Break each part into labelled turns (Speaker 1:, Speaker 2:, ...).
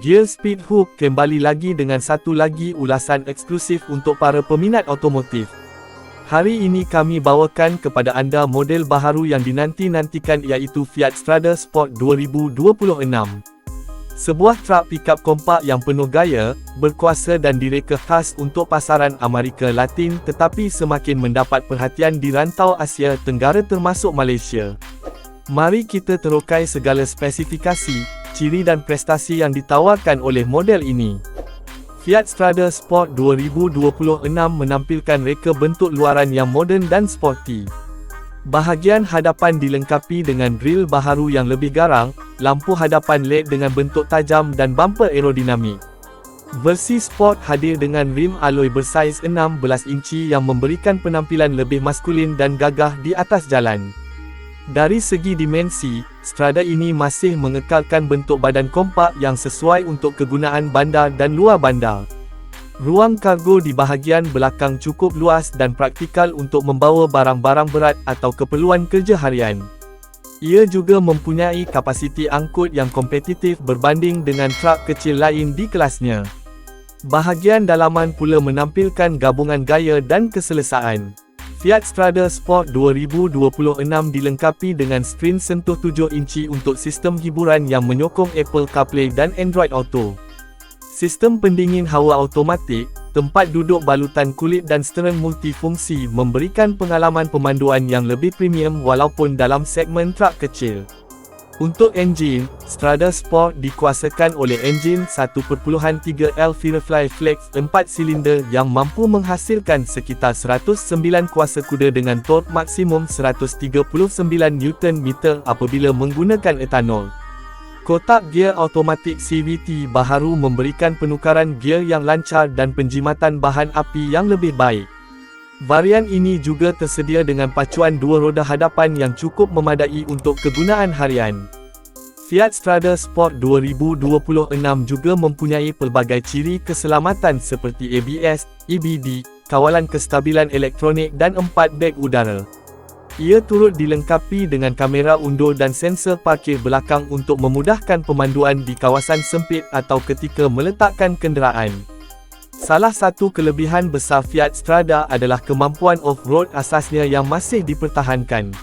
Speaker 1: Gear Speed Hook kembali lagi dengan satu lagi ulasan eksklusif untuk para peminat otomotif. Hari ini kami bawakan kepada anda model baharu yang dinanti-nantikan iaitu Fiat Strada Sport 2026. Sebuah truk pickup kompak yang penuh gaya, berkuasa dan direka khas untuk pasaran Amerika Latin tetapi semakin mendapat perhatian di rantau Asia Tenggara termasuk Malaysia. Mari kita terokai segala spesifikasi, ciri dan prestasi yang ditawarkan oleh model ini. Fiat Strada Sport 2026 menampilkan reka bentuk luaran yang moden dan sporty. Bahagian hadapan dilengkapi dengan grill baharu yang lebih garang, lampu hadapan LED dengan bentuk tajam dan bumper aerodinamik. Versi Sport hadir dengan rim alloy bersaiz 16 inci yang memberikan penampilan lebih maskulin dan gagah di atas jalan. Dari segi dimensi, Strada ini masih mengekalkan bentuk badan kompak yang sesuai untuk kegunaan bandar dan luar bandar. Ruang kargo di bahagian belakang cukup luas dan praktikal untuk membawa barang-barang berat atau keperluan kerja harian. Ia juga mempunyai kapasiti angkut yang kompetitif berbanding dengan truk kecil lain di kelasnya. Bahagian dalaman pula menampilkan gabungan gaya dan keselesaan. Fiat Strada Sport 2026 dilengkapi dengan skrin sentuh 7 inci untuk sistem hiburan yang menyokong Apple CarPlay dan Android Auto. Sistem pendingin hawa automatik, tempat duduk balutan kulit dan steren multifungsi memberikan pengalaman pemanduan yang lebih premium walaupun dalam segmen truk kecil. Untuk enjin, Strada Sport dikuasakan oleh enjin 1.3L Firefly Flex 4 silinder yang mampu menghasilkan sekitar 109 kuasa kuda dengan torque maksimum 139 Nm apabila menggunakan etanol. Kotak gear automatik CVT baharu memberikan penukaran gear yang lancar dan penjimatan bahan api yang lebih baik. Varian ini juga tersedia dengan pacuan dua roda hadapan yang cukup memadai untuk kegunaan harian. Fiat Strada Sport 2026 juga mempunyai pelbagai ciri keselamatan seperti ABS, EBD, kawalan kestabilan elektronik dan 4 beg udara. Ia turut dilengkapi dengan kamera undur dan sensor parkir belakang untuk memudahkan pemanduan di kawasan sempit atau ketika meletakkan kenderaan. Salah satu kelebihan besar Fiat Strada adalah kemampuan off-road asasnya yang masih dipertahankan.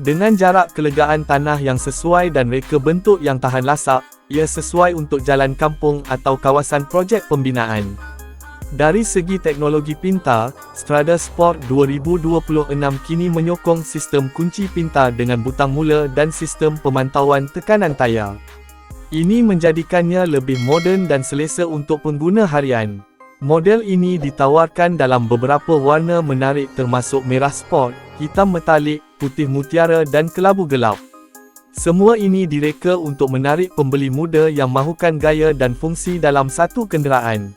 Speaker 1: Dengan jarak kelegaan tanah yang sesuai dan reka bentuk yang tahan lasak, ia sesuai untuk jalan kampung atau kawasan projek pembinaan. Dari segi teknologi pintar, Strada Sport 2026 kini menyokong sistem kunci pintar dengan butang mula dan sistem pemantauan tekanan tayar. Ini menjadikannya lebih moden dan selesa untuk pengguna harian. Model ini ditawarkan dalam beberapa warna menarik termasuk merah sport, hitam metalik, putih mutiara dan kelabu gelap. Semua ini direka untuk menarik pembeli muda yang mahukan gaya dan fungsi dalam satu kenderaan.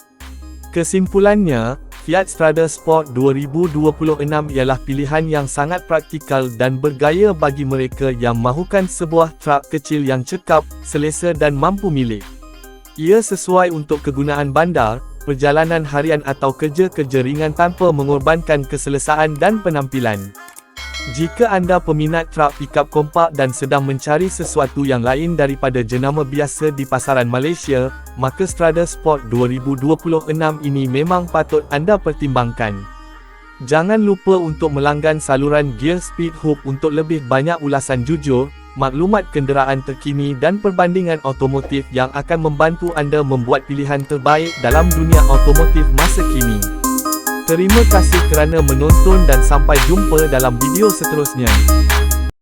Speaker 1: Kesimpulannya, Fiat Strada Sport 2026 ialah pilihan yang sangat praktikal dan bergaya bagi mereka yang mahukan sebuah truk kecil yang cekap, selesa dan mampu milik. Ia sesuai untuk kegunaan bandar, perjalanan harian atau kerja-kerja ringan tanpa mengorbankan keselesaan dan penampilan. Jika anda peminat truk pickup kompak dan sedang mencari sesuatu yang lain daripada jenama biasa di pasaran Malaysia, maka Strada Sport 2026 ini memang patut anda pertimbangkan. Jangan lupa untuk melanggan saluran Gear Speed Hub untuk lebih banyak ulasan jujur, maklumat kenderaan terkini dan perbandingan otomotif yang akan membantu anda membuat pilihan terbaik dalam dunia otomotif masa kini. Terima kasih kerana menonton dan sampai jumpa dalam video seterusnya.